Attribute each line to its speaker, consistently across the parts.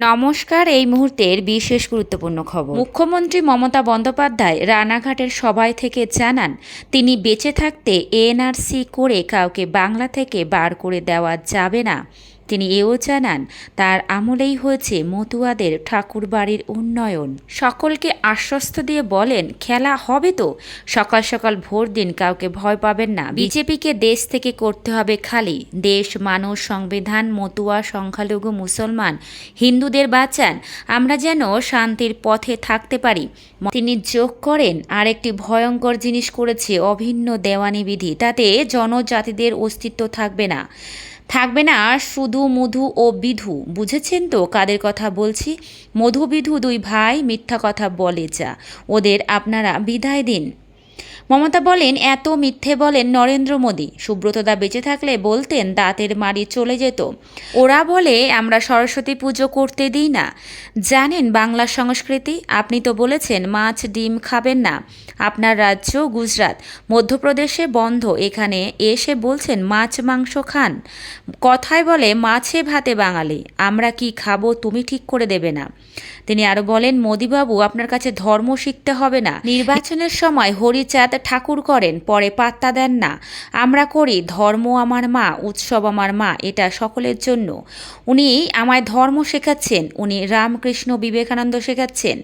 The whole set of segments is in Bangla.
Speaker 1: নমস্কার, এই মুহূর্তের বিশেষ গুরুত্বপূর্ণ খবর। মুখ্যমন্ত্রী মমতা বন্দ্যোপাধ্যায় রানাঘাটের সভায় থেকে জানান, তিনি বেঁচে থাকতে এনআরসি করে কাউকে বাংলা থেকে বার করে দেওয়া যাবে না। তিনি এও জানান, তার আমলেই হয়েছে মতুয়াদের ঠাকুরবাড়ির উন্নয়ন। সকলকে আশ্বস্ত দিয়ে বলেন, খেলা হবে তো। সকাল সকাল ভোর দিন কাউকে ভয় পাবেন না। বিজেপিকে দেশ থেকে করতে হবে খালি। দেশ, মানুষ, সংবিধান, মতুয়া, সংখ্যালঘু, মুসলমান, হিন্দুদের বাঁচান। আমরা যেন শান্তির পথে থাকতে পারি। তিনি যোগ করেন, আরেকটি ভয়ঙ্কর জিনিস করেছে, অভিন্ন দেওয়ানি বিধি। তাতে জনজাতিদের অস্তিত্ব থাকবে না। থাকবে না শুধু মধু ও বিধু। বুঝেছেন তো কাদের কথা বলছি? মধু বিধু দুই ভাই মিথ্যা কথা বলে যা। ওদের আপনারা বিদায় দিন। মমতা বলেন, এত মিথ্যে বলেন নরেন্দ্র মোদী। সুব্রতদা বেঁচে থাকলে বলতেন দাঁতের মারি চলে যেত। ওরা বলে, আমরা সরস্বতী পুজো করতে দিই না। জানেন বাংলা সংস্কৃতি? আপনি তো বলেছেন মাছ, ডিম খাবেন না। আপনার রাজ্য গুজরাট। মধ্যপ্রদেশে বন্ধ। এখানে এসে বলছেন, মাছ, মাংস খান। কথায় বলে, মাছে ভাতে বাঙালি। আমরা কি খাব তুমি ঠিক করে দেবে না। তিনি আরও বলেন, মোদিবাবু, আপনার কাছে ধর্ম শিখতে হবে না। নির্বাচনের সময় হরিচাঁদ ঠাকুর করেন, পরে পাত্তা দেন না। আমরা করি, ধর্ম আমার মা, উৎসব আমার মা, এটা সকলের জন্য। উনি আমায় ধর্ম শেখাচ্ছেন, উনি রামকৃষ্ণ বিবেকানন্দ শেখাচ্ছেন।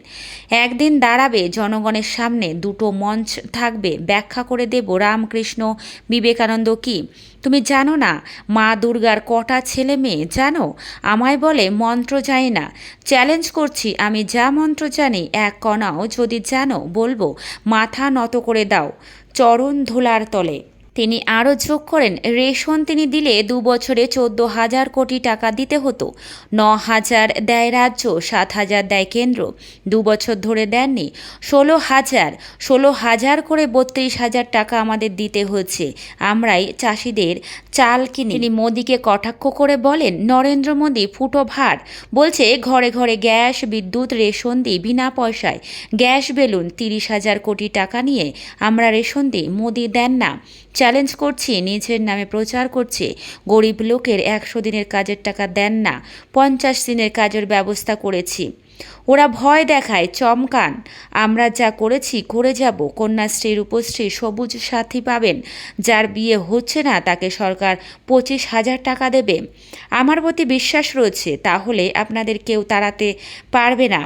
Speaker 1: একদিন দাঁড়াবে জনগণের সামনে, দুটো মঞ্চ থাকবে, ব্যাখ্যা করে দেব রামকৃষ্ণ বিবেকানন্দ কি। তুমি জানো না, মা দুর্গার কটা ছেলে মেয়ে, জানো? আমায় বলে, মন্ত্র জানি না। চ্যালেঞ্জ করছি, আমি যা মন্ত্র জানি, এক কণাও যদি জানো, বলব, মাথা নত করে দাও, চরণ ধুলার তলে। তিনি আরও যোগ করেন, রেশন তিনি দিলে দু বছরে চোদ্দ হাজার কোটি টাকা দিতে হতো। ন হাজার দেয় রাজ্য, সাত হাজার দেয় কেন্দ্র। দু বছর ধরে দেননি, ষোলো হাজার ষোলো হাজার করে বত্রিশ হাজার টাকা আমাদের দিতে হচ্ছে আমরাই চাষিদের চাল কিনে। তিনি মোদিকে কটাক্ষ করে বলেন, নরেন্দ্র মোদী ফুটো ভার। বলছে, ঘরে ঘরে গ্যাস, বিদ্যুৎ, রেশন দিই বিনা পয়সায়। গ্যাস বেলুন, তিরিশ হাজার কোটি টাকা নিয়ে আমরা রেশন দিই, মোদি দেন না। চ্যালেঞ্জ করছি, নিজের নামে প্রচার করছে। গরিব লোকের একশো দিনের কাজের টাকা দেন না, পঞ্চাশ দিনের কাজের ব্যবস্থা করেছি। ওরা ভয় দেখায়, চমকান। আমরা যা করেছি, করে যাব। কন্যাশ্রী, রূপশ্রী, সবুজ সাথী পাবেন। যার বিয়ে হচ্ছে না, তাকে সরকার পঁচিশ হাজার টাকা দেবে। আমার প্রতি বিশ্বাস রয়েছে, তাহলে আপনাদের কেউ তাড়াতে পারবে না।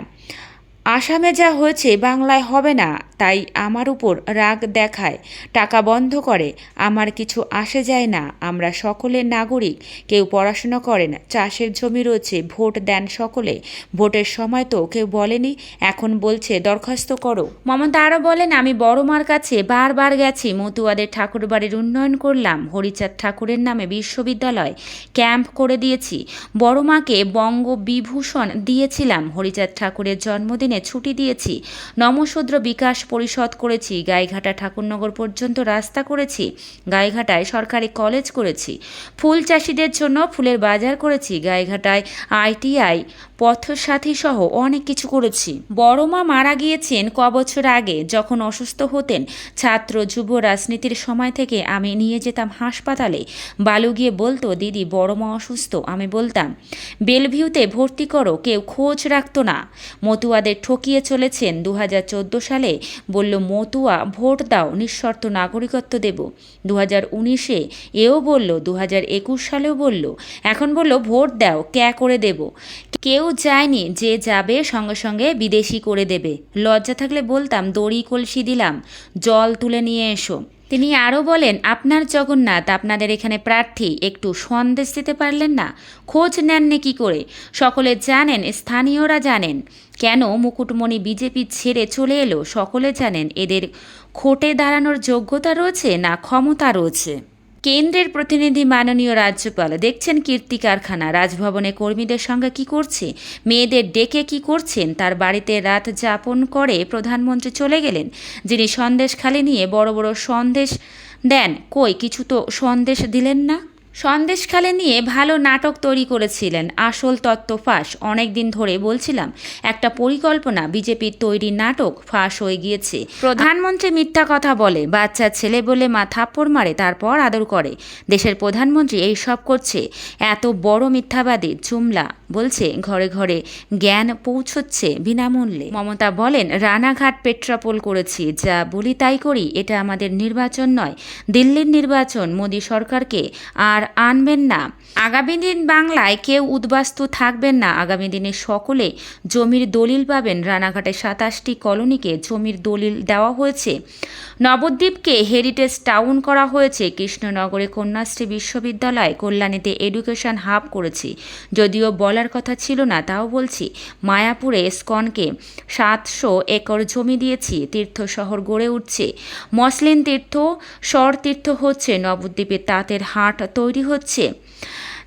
Speaker 1: আসামে যা হয়েছে বাংলায় হবে না, তাই আমার উপর রাগ দেখায়, টাকা বন্ধ করে, আমার কিছু আসে যায় না, আমরা সকলের নাগরিক, কেউ পড়াশোনা করেন চাষের জমি রয়েছে, ভোট দেন সকলে, ভোটের সময় তো কেউ বলেনি, এখন বলছে দরখাস্ত করো। মমতা আরও বলেন, আমি বড় মার কাছে বারবার গেছি, মতুয়াদের ঠাকুর বাড়ির উন্নয়ন করলাম, হরিচাঁদ ঠাকুরের নামে বিশ্ববিদ্যালয় ক্যাম্প করে দিয়েছি, বড় মাকে বঙ্গ বিভূষণ দিয়েছিলাম, হরিচাঁদ ঠাকুরের জন্মদিনে ছুটি দিয়েছি। নমশূদ্র বিকাশ পরিষদ করেছি। গাইঘাটা ঠাকুরনগর পর্যন্ত রাস্তা করেছি। গাইঘাটায় সরকারি কলেজ করেছি। ফুল চাষিদের জন্য ফুলের বাজার করেছি। গাইঘাটায় আইটিআই পথসাথী সহ অনেক কিছু করেছি। বড় মা মারা গিয়েছেন ক বছর আগে। যখন অসুস্থ হতেন, ছাত্র, যুব রাজনীতির সময় থেকে আমি নিয়ে যেতাম হাসপাতালে। বালু গিয়ে বলতো, দিদি, বড় মা অসুস্থ। আমি বলতাম, বেলভিউতে ভর্তি করো, কেউ খোঁজ রাখতো না। মতুয়াদের ঠকিয়ে চলেছেন দু হাজার চোদ্দ সালে। বলল, মতুয়া, ভোট দাও, নিঃশর্ত নাগরিকত্ব দেব। দু হাজার উনিশে এও বলল দু হাজার একুশ সালেও বলল, এখন বলল, ভোট দাও, ক্যা করে দেব? কেউ যায়নি যে যাবে সঙ্গে সঙ্গে বিদেশি করে দেবে। লজ্জা থাকলে বলতাম, দড়ি কলসি দিলাম, জল তুলে নিয়ে এসো। তিনি আরও বলেন, আপনার জগন্নাথ, আপনাদের এখানে প্রার্থী, একটু সন্দেশ দিতে পারলেন না? খোঁজ নেননি কি করে? সকলে জানেন, স্থানীয়রা জানেন। কেন মুকুটমণি বিজেপি ছেড়ে চলে এলো? সকলে জানেন, এদের খোটে দাঁড়ানোর যোগ্যতা রয়েছে না ক্ষমতা রয়েছে? কেন্দ্রের প্রতিনিধি মাননীয় রাজ্যপাল, দেখছেন কীর্তি কারখানা। রাজভবনে কর্মীদের সঙ্গে কি করছে? মেয়েদের ডেকে কি করছেন? তার বাড়িতে রাত যাপন করে প্রধানমন্ত্রী চলে গেলেন। যিনি সন্দেশ খালি নিয়ে বড় বড় সন্দেশ দেন, কই, কিছু তো সন্দেশ দিলেন না? সন্দেশখালে নিয়ে ভালো নাটক তৈরি করেছিলেন আসল তত্ত্ব ফাঁস। অনেক দিন ধরে বলছিলাম, একটা পরিকল্পনা বিজেপির তৈরি নাটক ফাঁস হয়ে গিয়েছে। প্রধানমন্ত্রী মিথ্যা কথা বলে, বাচ্চা ছেলে বলে মা থাপ্পড় মারে, তারপর আদর করে। দেশের প্রধানমন্ত্রী এই সব করছে। এত বড় মিথ্যাবাদী জুমলা বলছে, ঘরে ঘরে জ্ঞান পৌঁছচ্ছে বিনামূল্যে। মমতা বলেন, রানাঘাট পেট্রাপোল করেছি, যা বলি তাই করি, এটা আমাদের নির্বাচন নয়, দিল্লির নির্বাচন। মোদী সরকারকে আর আনবেন না। আগামী দিন বাংলায় কেউ উদ্বাস্তু থাকবেন না। আগামী দিনে সকলে জমির দলিল পাবেন। রানাঘাটে সাতাশটি কলোনিকে জমির দলিল দেওয়া হয়েছে। নবদ্বীপকে হেরিটেজ টাউন করা হয়েছে। কৃষ্ণনগরে কন্যাশ্রী বিশ্ববিদ্যালয় কল্যাণীতে এডুকেশন হাব করেছি। যদিও বলার কথা ছিল না, তাও বলছি, মায়াপুরে স্কনকে সাতশো একর জমি দিয়েছি। তীর্থ শহর গড়ে উঠছে। মসলিন তীর্থ স্বর তীর্থ হচ্ছে নবদ্বীপে তাঁতের হাট তৈরি হচ্ছে।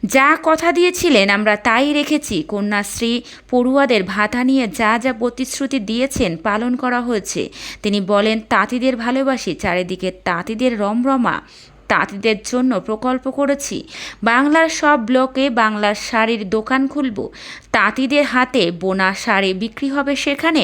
Speaker 1: যা কথা দিয়েছিলেন, আমরা তাই রেখেছি। কন্যাশ্রী পড়ুয়াদের ভাতা নিয়ে যা যা প্রতিশ্রুতি দিয়েছেন, পালন করা হয়েছে। তিনি বলেন, তাঁতিদের ভালোবাসি, চারিদিকে তাঁতিদের রমরমা, তাঁতিদের জন্য প্রকল্প করেছি। বাংলার সব ব্লকে বাংলার শাড়ির দোকান খুলব। তাঁতিদের হাতে বোনা শাড়ি বিক্রি হবে সেখানে।